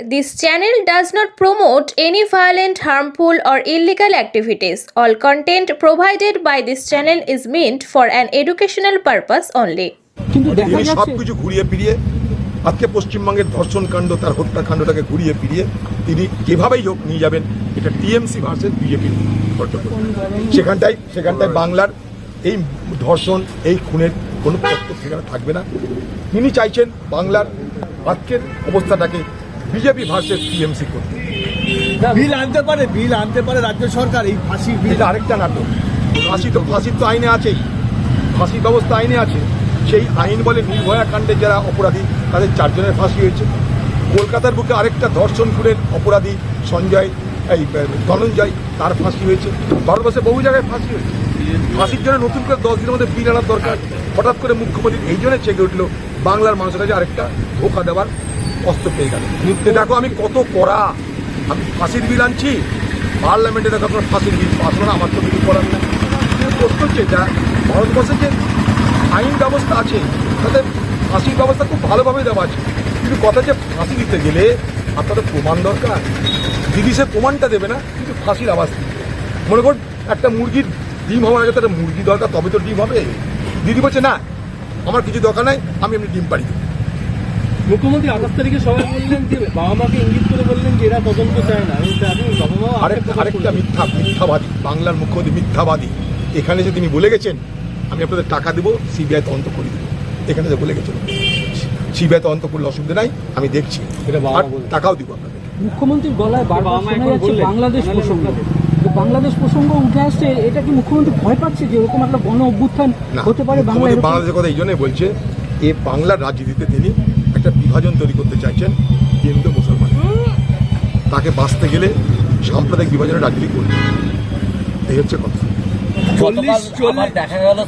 This channel does not promote any violent, harmful, or illegal activities. All content provided by this channel is meant for an educational purpose only. কিন্তু দেখা তিনি সব যাচ্ছে কিছু ঘুরিয়ে ফিরিয়ে আজকে পশ্চিমবঙ্গের ধর্ষণ কাণ্ড তার হত্যাকাণ্ডটাকে ঘুরিয়ে ফিরিয়ে তিনি যেভাবেই হোক নিয়ে যাবেন এটা টিএমসি ভার্সেস বিজেপির সেখানটায় সেখানটায় বাংলার এই ধর্ষণ এই খুনের কোনো সেখানে থাকবে না তিনি চাইছেন বাংলার আজকের অবস্থাটাকে বিজেপি ভার্সেস টিএমসি করতে। বিল আনতে পারে বিল আনতে পারে রাজ্য সরকার এই ফাঁসির বিল। আরেকটা নাটক। ফাঁসি তো ফাঁসির তো আইনে আছেই। ফাঁসির ব্যবস্থা আইনে আছে। সেই আইন বলে নির্ভয়া কাণ্ডে যারা অপরাধী তাদের চারজনের ফাঁসি হয়েছে। কলকাতার বুকে আরেকটা ধর্ষণ খুনের অপরাধী সঞ্জয় এই ধনঞ্জয় তার ফাঁসি হয়েছে। ভারতবর্ষে বহু জায়গায় ফাঁসি হয়েছে। ফাঁসির জন্য নতুন করে দশ দিনের মধ্যে বিল আনার দরকার। হঠাৎ করে মুখ্যমন্ত্রী এই জন্য চেকে উঠল বাংলার মানুষের কাছে আরেকটা ধোকা দেওয়ার অস্ত্র পেয়ে গেল। দেখো আমি কত কড়া। আমি ফাঁসির বিল আনছি। পার্লামেন্টে দেখো আপনার ফাঁসির বিল। পাস আমার তো কিছু করার নেই। প্রশ্ন হচ্ছে, যা ভারতবর্ষে যে আইন ব্যবস্থা আছে, তাতে ফাঁসির ব্যবস্থা খুব ভালোভাবে দেওয়া আছে। কিন্তু কথা যে ফাঁসি দিতে গেলে আপনাদের প্রমাণ দরকার। দিদি সে প্রমাণটা দেবে না, কিন্তু ফাঁসির আওয়াজ মনে করুন, একটা মুরগির ডিম হওয়ার আগে তার মুরগি দরকার, তবে তো ডিম হবে। দিদি বলছে, না, আমার কিছু দরকার নাই, আমি এমনি ডিম পাড়ি দেবো। মুখ্যমন্ত্রী আঠাশ তারিখে সবাই বললেন যে বাবা মাকে ইঙ্গিত করে বললেন যে এরা তদন্ত চায় না। আপনি বাবা মা আরেকটা আরেকটা মিথ্যা মিথ্যাবাদী। বাংলার মুখ্যমন্ত্রী মিথ্যাবাদী। এখানে যে তিনি বলে গেছেন আমি আপনাদের টাকা দেবো সিবিআই তদন্ত করে দেবো। এখানে যে বলে গেছেন সিবিআই তদন্ত করলে অসুবিধা নাই আমি দেখছি। এটা আর টাকাও দিব আপনাদের। মুখ্যমন্ত্রীর গলায় বারবার শোনা যাচ্ছে বাংলাদেশ প্রসঙ্গ। তো বাংলাদেশ প্রসঙ্গ উঠে আসছে এটা কি মুখ্যমন্ত্রী ভয় পাচ্ছে যে এরকম একটা গণ অভ্যুত্থান না হতে পারে বাংলাদেশের কথা এই জন্যই বলছে এ বাংলার রাজনীতিতে তিনি একটা বিভাজন তৈরি করতে চাইছেন হিন্দু মুসলমান। তাকে বাঁচতে গেলে সাম্প্রদায়িক বিভাজনের রাজনীতি করবে এই হচ্ছে কথা। দেখা গেল